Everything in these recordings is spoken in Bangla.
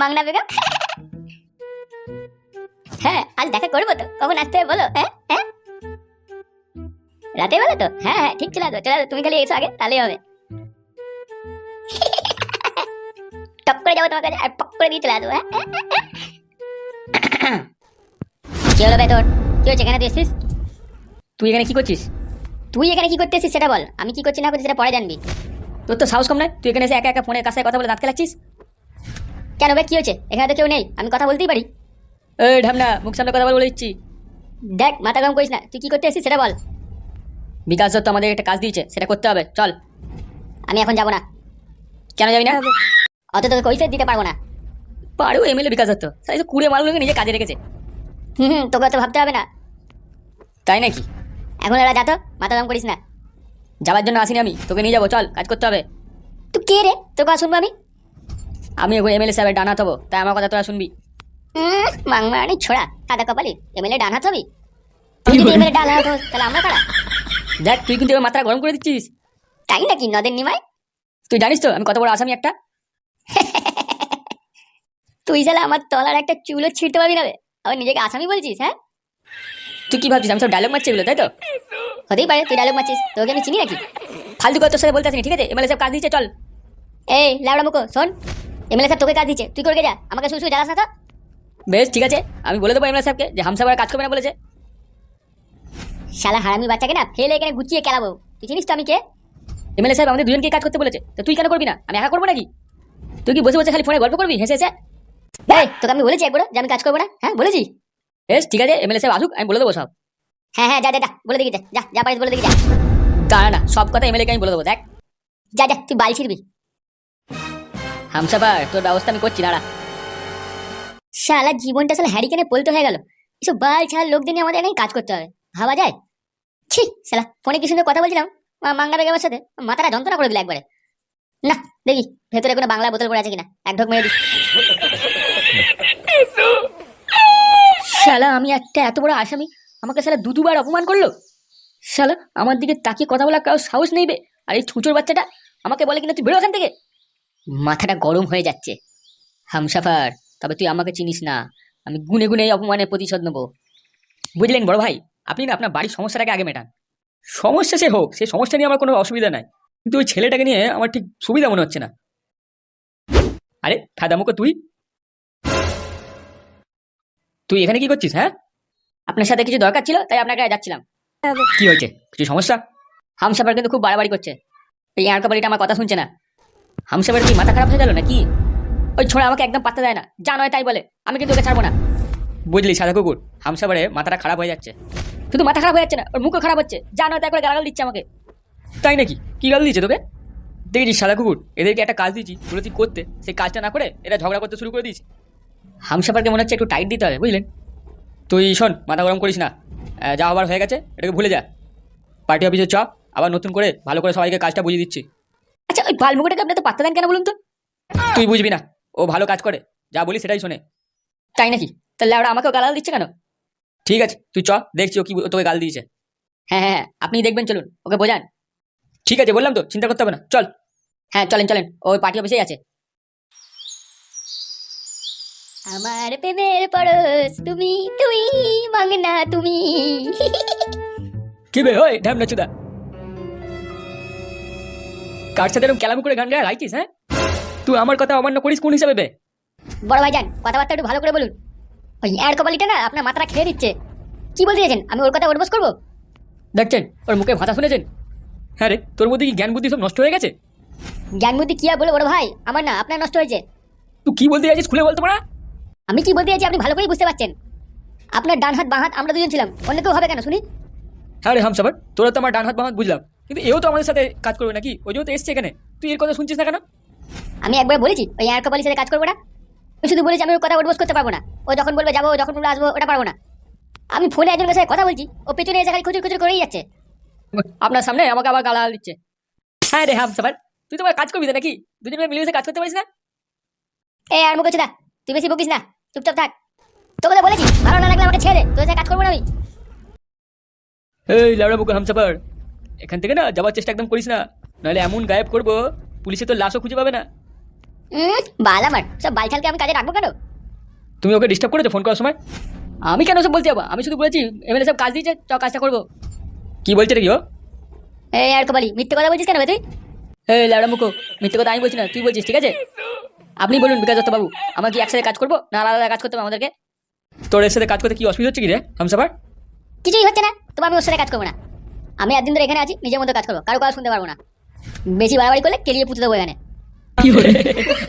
মাংনা বেগম? হ্যাঁ আজ দেখা করব তো। কখন আসতে বলো হ্যাঁ হ্যাঁ? রাতে বেলা তো? হ্যাঁ হ্যাঁ ঠিক, চলে আসব চলে আসব। তুমি খালি এসো আগে, তাহলেই হবে। টপ করে যাব তোমার কাছে, আর পক করে দিয়ে চলে আসব হ্যাঁ কি হলো বে তোর? কি হচ্ছে, এখানে তুই এসেছিস? তুই এখানে কি করছিস? তুই এখানে কি করতে এসেছিস সেটা বল। আমি কি করছি না করছি সেটা পরে জানবি। তোর তো সাহস কম নয় তুই এখানে এসে একা একা ফোনের কাছে কথা বলে দাঁত খেলাচ্ছিস? কেন বে? কি হয়েছে? এখানে তো কেউ নেই। আমি কথা বলতেই পারি। এ ঢামনা মুখ সামনে কথা বলে বলে দিচ্ছি। দেখ মাথা গরম করিস না। তুই কি করতে এসেছিস সেটা বল। বিকাশ দত্ত আমাদের একটা কাজ দিয়েছে সেটা করতে হবে। চল। আমি এখন যাব না। কেন যাবি না? অত তোকে কৈফিয়ত দিতে পারব না। পারো এমএলএ বিকাশ দত্ত। সাই তো কুড়ে মালগুলোকে নিজে কাজে রেখেছে। হুম হুম তোকে তো ভাবতে হবে না। তাই নাকি? এখন এরা যা তো মাথা গরম করিস না। যাবার জন্য আসিনি আমি তোকে নিয়ে যাব চল কাজ করতে হবে। তুই কে রে? তোকে আর শুনব আমি? আমি এখন এমএলএ সাহেবের ডানা হব তাই আমার কথা তোরা শুনবি। মাংমারানি ছোড়া সাদা কপালি এমএলএ ডান হাত হবি? তুই যদি এমএলএ ডান হাত তাহলে আমরা কারা? দেখ তুই কিন্তু এবার মাত্রা গরম করে দিচ্ছিস। তাই নাকি নদের নিমাই তুই জানিস তো আমি কত বড় আসামি একটা? তুই শালা আমার তলার একটা চুলও ছিঁড়তে পারবি না আবার নিজেকে আসামি বলছিস হ্যাঁ? তুই কি ভাবছিস? আমি সব ডায়লগ মারছি এগুলো, তাই তো? হতেই পারে তুই ডায়লগ মারছিস, তোকে আমি চিনি নাকি? ফালতু কথা তোর সাথে বলতে আসিনি, ঠিক আছে? এমএলএ সব কাজ দিয়েছে চল। এই লাউড়া মুখো, শোন। এমএলএ স্যার তোকে কাজ দিচ্ছে, তুই করে যা আমাকে শুধু শুধু জ্বালাস না তো। বেশ, ঠিক আছে, আমি বলে দেবো এমএলএ সাহেবকে যে হামসাবার কাজ করবে না বলেছে। শালা হারামি বাচ্চাকে না ফেলে এখানে গুছিয়ে খেলাবো। তুই চিনিস তো আমি কে? এমএলএ সাহেব আমাদের দুজনকে কাজ করতে বলেছে, তো তুই কেন করবি না? আমি একা করব নাকি? তুই কি বসে বসে খালি ফোনে গল্প করবি? হেসে হেসে? তোকে আমি বলেছি একবার যে আমি কাজ করব না হ্যাঁ বলেছি? বেশ ঠিক আছে এমএলএ সাহেব আসুক আমি বলে দেবো সব। হ্যাঁ হ্যাঁ যা যা যা বলে দিকে যা যা যা পারিস বলে দিকে যা। দাঁড়া না সব কথা এমএলএ কে আমি বলে দেবো দেখ। যা যা তুই বাল ছিড়বি। হামসাবার তোর ব্যবস্থা আমি করছি দাঁড়া। শালা জীবনটা শালা হ্যারিকেনে পলতে হয়ে গেল। এসব বাল ছাড়া লোকদের নিয়ে আমাদের এখানে কাজ করতে হবে ভাবা যায়? ছি শালা ফোনে কি সুন্দর কথা বলছিলাম? মা- মাংনা বেগমের সাথে। মাথাটা যন্ত্রণা করে দিল একবারে। না দেখি ভেতরে কোনো বাংলা বোতল পড়ে আছে কিনা? এক ঢোক মেরে দিই। শালা, আমি একটা এত বড় আসামি? আমাকে শালা দু দুবার অপমান করল? শালা, আমার দিকে তাকিয়ে কথা বলার কারও সাহস নেইবে আর এই ছুচোর বাচ্চাটা আমাকে বলে কিনা তুই বেরো ওখান থেকে। মাথাটা গরম হয়ে যাচ্ছে। হামসাফার, তবে তুই আমাকে চিনিস না। আমি গুনে গুনে এই অপমানের প্রতিশোধ নেব। বুঝলেন বড় ভাই? আপনি না আপনার বাড়ির সমস্যাটাকে আগে মেটান। সমস্যা সে হোক সেই সমস্যা নিয়ে আমার কোনো অসুবিধা নাই। কিন্তু ওই ছেলেটাকে নিয়ে আমার ঠিক সুবিধা মনে হচ্ছে না। আরে ফাদামুকো তুই? তুই এখানে কি করছিস হ্যাঁ? আপনার সাথে কিছু দরকার ছিল তাই আপনার কাছে যাচ্ছিলাম। কি হয়েছে? কিছু সমস্যা? হামসাবার কিন্তু খুব বাড়াবাড়ি করছে। এই আঁড়কাবাড়িটা আমার কথা শুনছে না। হামসাবার কি মাথা খারাপ হয়ে গেল নাকি? ওই ছোড়া আমাকে একদম পাত্তা দেয় না। যা নয় তাই বলে। আমি কিন্তু ওকে ছাড়বো না। বুঝলি সাদা কুকুর হামসাবারে মাথাটা খারাপ হয়ে যাচ্ছে। শুধু মাথা খারাপ হয়ে যাচ্ছে না ওর মুখও খারাপ হচ্ছে। যা নয় তাই করে গালাগাল দিচ্ছে আমাকে। তাই নাকি? কি গাল দিয়েছে তোকে? দেখেছিস সাদা কুকুর? এদেরকে একটা কাজ দিয়েছি বলে তুই করতে। সেই কাজটা না করে এরা ঝগড়া করতে শুরু করে দিয়েছে। হামসাফারকে মনে হচ্ছে একটু টাইট দিতে হবে বুঝলেন? তুই শোন মাথা গরম করিস না। যা আবার হয়ে গেছে এটাকে ভুলে যা। পার্টি অফিসে চ আবার নতুন করে ভালো করে সবাইকে কাজটা বুঝিয়ে দিচ্ছি। আচ্ছা ওই বালমুকুটাকে আপনি তো পাত্তা দেন কেন বলুন তো? তুই বুঝবি না ও ভালো কাজ করে যা বলি সেটাই শোনে। তাই নাকি? তাহলে ওরা আমাকেও গালাল দিচ্ছে কেন? ঠিক আছে তুই চ দেখছি ও কি তোকে গাল দিয়েছে। হ্যাঁ হ্যাঁ হ্যাঁ আপনি দেখবেন চলুন ওকে বোঝান। ঠিক আছে বললাম তো চিন্তা করতে হবে না চল। হ্যাঁ চলেন চলেন ওই পার্টি অফিসেই আছে। আমার প্রেমের পরশ তুমি তুমি মাংনা তুমি। কি বে ওই ঢ্যামনা চুদা। কার সাথে এরকম ক্যালাম করে গান গায়ে রাইছিস হ্যাঁ? তুই আমার কথা অমান্য করিস কোন হিসাবে বে? বড় ভাই যান কথাবার্তা একটু ভালো করে বলুন। ওই অ্যাড কপালিটা না আপনার মাথাটা খেয়ে দিচ্ছে। কি বলতে চাইছেন? আমি ওর কথা ওরবস করব? দেখছেন ওর মুখে ভাষা শুনেছেন? হ্যাঁ রে তোর মধ্যে কি জ্ঞান বুদ্ধি সব নষ্ট হয়ে গেছে? জ্ঞান বুদ্ধি কি আর বলে বড় ভাই? আমার না আপনার নষ্ট হয়েছে। তুই কি বলতে চাইছিস খুলে বলতে পারা আমি কি বলতে চাইছি আপনি ভালো করেই বুঝতে পারছেন? আপনার ডান হাত বাঁ হাত আমরা দুজন ছিলাম। অন্য কেউ হবে কেন শুনি? হ্যাঁ রে হামসাবার তোরা তো আমার ডান হাত বাঁ হাত বুঝলাম। কিন্তু এও তো আমাদের সাথে কাজ করবে নাকি? ওই জন্য তো এসছে এখানে। তুই এর কথা শুনছিস না কেন? আমি একবার বলেছি ওই অ্যাড কপালির সাথে কাজ করব না। আমি শুধু বলেছি আমি ওর কথা ওরবস করতে পারব না। ও যখন বলবে যাব যখন বলবে আসব ওটা পারব না। আমি ফোনে একজনের সাথে কথা বলছি ও পেছনে এসে খালি খুচুর খুচুর করেই যাচ্ছে। আপনার সামনে আমাকে আবার গালা দিচ্ছে। হ্যাঁ রে হামসাবার তুই তো আমার কাজ করবি তো নাকি? দুজন মিলে কাজ করতে পারিস না? এই আর মুখ দা তুই বেশি বকিস না। চুপচাপ থাক। তোকে বলেছি ভালো না লাগলে আমাকে ছেড়ে তোর সাথে কাজ করব না আমি। এই লাউড়া বুকু হামসাবার এখান থেকে না যাওয়ার চেষ্টা একদম করিস না। নাহলে এমন গায়েব করব পুলিশে তো লাশও খুঁজে পাবে না। উম, বাল আমার সব বালছালকে আমি কাজে রাখব কেন? তুমি ওকে ডিস্টার্ব করেছ ফোন করার সময়? আমি কেন সব বলতে যাব আমি শুধু বলেছি এমএলএ সব কাজ দিয়েছে চ কাজটা করব। কি বলছে রে কি ও? এই আর কপালি মিথ্যে কথা বলছিস কেন তুই? এই লাউডা মুখো মিথ্যে কথা আমি বলছি না তুই বলছিস ঠিক আছে? আপনি বলুন বিকাশ দত্ত বাবু আমার কি একসাথে কাজ করব না আলাদা আলাদা কাজ করতে হবে আমাদেরকে? তোর এর সাথে কাজ করতে কি অসুবিধা হচ্ছে কি রে হামসাফার? কিছুই হচ্ছে না তবে আমি ওর সাথে কাজ করব না। আমি একদিন ধরে এখানে আছি নিজের মতো কাজ করব কারও কাজ শুনতে পারব না। বেশি বাড়াবাড়ি করলে কেলিয়ে পুঁতে দেবো এখানে। কি বলে?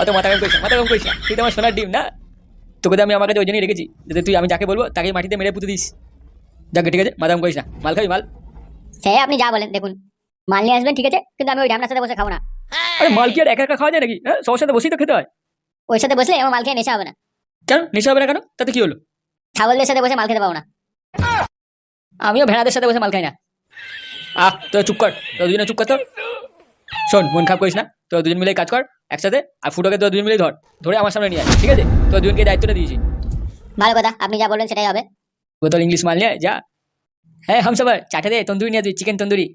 অত মাথা গরম করিস মাথা গরম করিস তুই তো আমার সোনার ডিম না? তোকে তো আমি আমার কাছে ওই জন্যই রেখেছি যাতে তুই আমি যাকে বলব তাকেই মাটিতে মেরে পুঁতে দিস। যাকে ঠিক আছে মাথা গরম করিস না। মাল খাবি মাল? সে আপনি যা বলেন দেখুন। মাল নিয়ে আসবেন ঠিক আছে কিন্তু আমি ওই ঢামনার সাথে বসে খাব না। আরে মাল কি আর একা একা খাওয়া যায় নাকি? হ্যাঁ সবার সাথে বসেই তো খেতে হয়। ওর সাথে বসলে আমার মাল খেয়ে নেশা হবে না। কেন? নেশা হবে না কেন? তাতে কি হলো? ছাগলদের সাথে বসে মাল খেতে পাবো না। আমিও ভেড়াদের সাথে বসে মাল খাই না। আহ তো চুপ কর। তো দুজনে চুপ কর তো। শোন মন খারাপ করিস না। তো দুজন মিলে কাজ কর একসাথে আর ফুটোকে তো দুজন মিলে ধর। ধরে আমার সামনে নিয়ে আয় ঠিক আছে? তো দুজনকে দায়িত্বটা দিয়েছি। ভালো কথা আপনি যা বলবেন সেটাই হবে। বোতল ইংলিশ মাল নিয়ে যা। হ্যাঁ হাম সবার চাটে দে তন্দুরি নিয়ে তুই চিকেন তন্দুরি।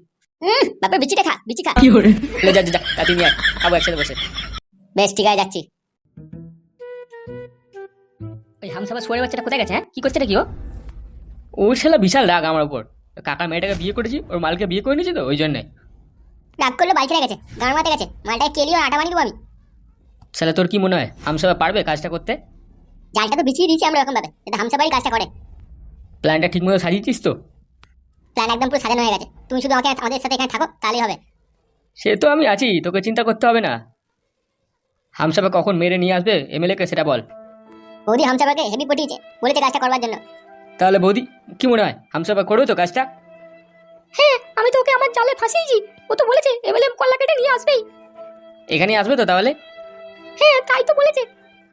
হুম বাপের বিচিটা খা বিচি খা। লে, যা যা, যা তাতে নিয়ে আয়। খাব একসাথে বসে। বেশ ঠিক আছে যাচ্ছি। ওই সোয়ারের বাচ্চাটা কোথায় গেছে হ্যাঁ? কি করছে রে কি ও? ওর শালা বিশাল রাগ আমার উপর। কাকার মেয়েটাকে বিয়ে করেছি ওর মালকে বিয়ে করে নিয়েছি তো ওই জন্যে। রাগ করলে বাড়ি চলে গেছে গান মাতে গেছে। মালটা কেলিও আটা বানিয়ে দেবো আমি। শালা তোর কি মনে হয় হামসাবা পারবে কাজটা করতে? জালটা তো বিছিয়ে দিয়েছি আমরা এরকম ভাবে এটা হামসা কাজটা করে। প্ল্যানটা ঠিক মতো সাজিয়েছিস তো? প্ল্যান একদম পুরো সাজানো হয়ে গেছে। তুমি শুধু আমাকে আমাদের সাথে এখানে থাকো তাহলেই হবে। সে তো আমি আছি তোকে চিন্তা করতে হবে না। হামসাবা কখন মেরে নিয়ে আসবে? এমএলএ কে সেটা বল। বৌদি হামসাবাকে হেভি পটিয়েছে বলেছে কাজটা করবার জন্য। তাহলে বৌদি কি মনে হয়? হামসাবা করবে তো কাজটা? হ্যাঁ আমি তো ওকে আমার জালে ফাঁসিয়েছি। ও তো বলেছে এমএলএম কল্লা কেটে নিয়ে আসবেই। এখানে আসবে তো তাহলে? হ্যাঁ তাই তো বলেছে।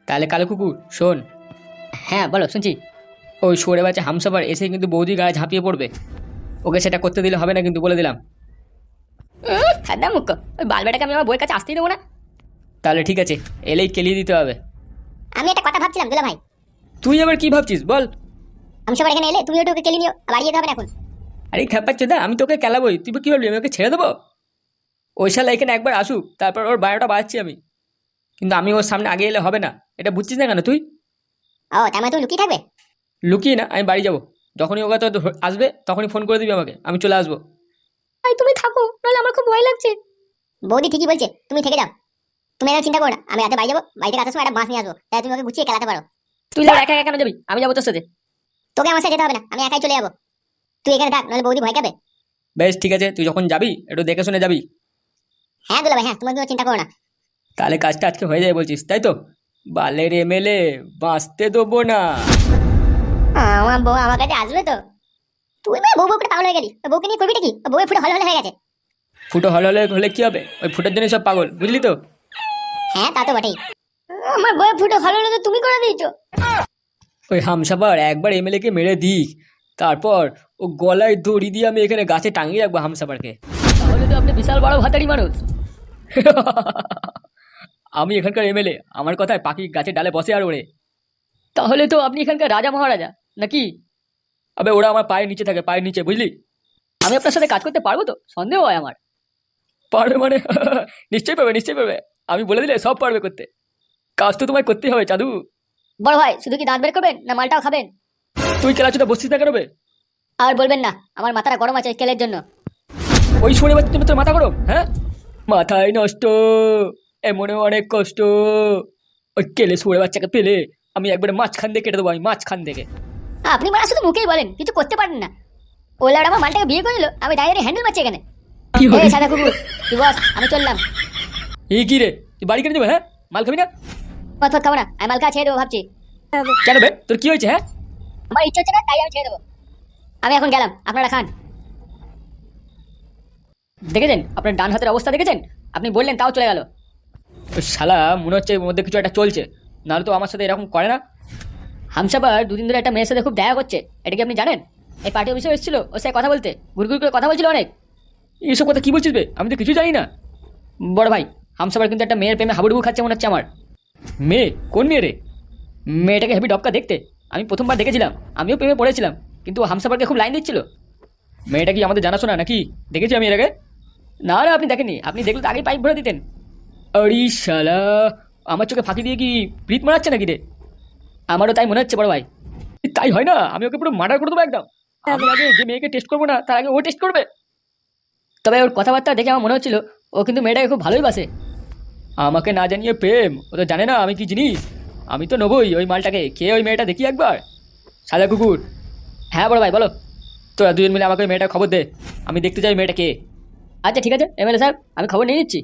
তাহলে কালো কুকুর শোন। হ্যাঁ বলো শুনছি। ওই সরে বাচ্চা হামসাবার এসে কিন্তু বৌদি গায়ে ঝাঁপিয়ে পড়বে। ওকে সেটা করতে দিলে হবে না কিন্তু বলে দিলাম। হ্যাঁ মুখ। ওই বালবেটাকে আমি আমার বইয়ের কাছে আসতেই দেবো না। তাহলে ঠিক আছে এলেই কেলিয়ে দিতে হবে। আমি একটা কথা ভাবছিলাম দুলা ভাই। তুই আবার কি ভাবছিস বল। হামসাবার এখানে এলে তুমি ওটা ওকে কেলি নিও বাড়িয়ে হবে না এখন। আরে খেপাচ্ছে দা আমি তোকে কেলাবই তুই কি ভাবলি আমি ওকে ছেড়ে দেবো? ওই শালা এখানে একবার আসুক তারপর ওর বায়োটা বাড়াচ্ছি আমি। কিন্তু আমি ওর সামনে আগে এলে হবে না এটা বুঝছিস না কেন তুই? ও তার মানে তুমি লুকিয়ে থাকবে? লুকিয়ে না আমি বাড়ি যাব। যখনই ওকে তো আসবে তখনই ফোন করে দিবি আমাকে। আমি চলে আসব। ভাই তুমি থাকো নাহলে আমার খুব ভয় লাগছে। বৌদি ঠিকই বলছে তুমি থেকে যাও। তুমি এত চিন্তা করো না আমি রাতে বাড়ি যাব বাড়ি থেকে আসার সময় একটা বাস নিয়ে আসব। তাই তুমি ওকে গুছিয়ে খেলাতে পারো। তুই একা একা কেন যাবি? আমি যাব তোর সাথে। তোকে আমার সাথে যেতে হবে না আমি একাই চলে যাব। তুই এখানে থাক নাহলে বৌদি ভয় খাবে। বেশ ঠিক আছে তুই যখন যাবি একটু দেখে শুনে যাবি। হ্যাঁ দুলা ভাই হ্যাঁ তুমি কোনো চিন্তা করো না। তাহলে কাজটা আজকে হয়ে যাবে বলছিস তাই তো? বালের এমএলএ বাঁচতে দেবো না। আমার বউ আমার কাছে আসবে তো? তুই না বউ বউ করে পাগল হয়ে গেলি। বউকে নিয়ে করবিটা কি ওই বউয়ের ফুটে হল হলে হয়ে গেছে। ফুটো হল হলে হলে কি হবে? ওই ফুটোর জন্য সব পাগল বুঝলি তো? হ্যাঁ তা তো বটেই। আমার বউয়ের ফুটে হল হলে তো তুমি করে দিয়েছ। ওই হামসাবার একবার এমএলএ কে মেরে দিক। তারপর ও গলায় দড়ি দিয়ে আমি এখানে গাছে টাঙিয়ে রাখব হামসাবারকে তাহলে তো আপনি বিশাল বড় ভাতারি মানুষ। আমি এখানকার এমএলএ আমার কথায় পাখি গাছের ডালে বসে আর ওড়ে। তাহলে তো আপনি এখানকার রাজা মহারাজা। নাকি? আবে ওরা আমার পায়ের নিচে থাকে পায়ের নিচে বুঝলি? আমি আপনার সাথে কাজ করতে পারব তো? সন্দেহ হয় আমার। পারবে মানে? নিশ্চয়ই পারবে নিশ্চয়ই পাবে আমি বলে দিলে সব পারবে করতে। কাজ তো তোমায় করতেই হবে চাদু। বড় ভাই শুধু কি দাঁত বের করবেন না মালটাও খাবেন? তুই খেলাচুটা বসছিস না কেন আর বলবেন না আমার মাথাটা গরম আছে কেলের জন্য। ওই শুনে বাচ্চা তুমি তোর মাথা গরম হ্যাঁ? মাথায় নষ্ট এমনে অনেক কষ্ট। ওই কেলে শুয়ে বাচ্চাকে পেলে আমি একবারে মাঝখান দিয়ে কেটে দেবো আমি মাঝখান থেকে। আপনি মানে শুধু মুখেই বলেন কিছু করতে পারেন না। ওলার আমার মালটাকে বিয়ে করে নিল আমি দাঁড়িয়ে হ্যান্ডেল মারছি এখানে। এই সাদা কুকুর তুই বস আমি চললাম। এই কি রে? তুই বাড়ি কেটে দেবো হ্যাঁ? মাল খাবি না? পথ পথ খাব না আমি মালকা ছেড়ে দেবো ভাবছি। কেন বে? তোর কি হয়েছে হ্যাঁ? আমার ইচ্ছা হচ্ছে না তাই আমি ছেড়ে দেবো। আমি এখন গেলাম আপনারা খান। দেখেছেন? আপনার ডান হাতের অবস্থা দেখেছেন? আপনি বললেন তাও চলে গেল। শালা মনে হচ্ছে মধ্যে কিছু একটা চলছে। নাহলে তো আমার সাথে এরকম করে না। হামসাবার দুদিন ধরে একটা মেয়ের সাথে খুব দেখা করছে। এটা কি আপনি জানেন? এই পার্টি অফিসে এসেছিল ওর সাথে কথা বলতে। গুড়গুড় করে কথা বলছিল অনেক। এইসব কথা কি বলছিস বে? আমি তো কিছু জানি না। বড় ভাই হামসাবার কিন্তু একটা মেয়ের প্রেমে হাবুডুবু খাচ্ছে মনে হচ্ছে আমার। মেয়ে? কোন মেয়ে রে? মেয়েটাকে হেভি ডবকা দেখতে। আমি প্রথমবার দেখেছিলাম আমিও প্রেমে পড়েছিলাম কিন্তু ও হামসাবারকে খুব লাইন দিচ্ছিল। মেয়েটা কি আমাদের জানাশোনা নাকি? দেখেছি আমি এর আগে। না না আপনি দেখেননি। আপনি দেখলে তো আগেই পাইপ ভরে দিতেন। আরে শালা আমার চোখে ফাঁকি দিয়ে কি প্রীত মারাচ্ছে নাকি রে? আমারও তাই মনে হচ্ছে বড় ভাই। তাই হয় না আমি ওকে পুরো মার্ডার করে দেবো একদম। আমি আগে যে মেয়েকে টেস্ট করব না তার আগে ও টেস্ট করবে। তবে ওর কথাবার্তা দেখে আমার মনে হচ্ছিল ও কিন্তু মেয়েটাকে খুব ভালোই বাসে। আমাকে না জানিয়ে প্রেম ও তো জানে না আমি কি জিনিস। আমি তো নেবই ওই মালটাকে খেয়ে ওই মেয়েটা দেখি একবার। সাদা কুকুর। হ্যাঁ বড় ভাই বলো। তোরা দুজন মিলে আমাকে ওই মেয়েটার খবর দে আমি দেখতে চাই মেয়েটা কে আচ্ছা ঠিক আছে এমএলএ স্যার আমি খবর নিয়ে নিচ্ছি।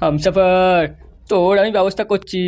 হামসাফার তোর আমি ব্যবস্থা করছি।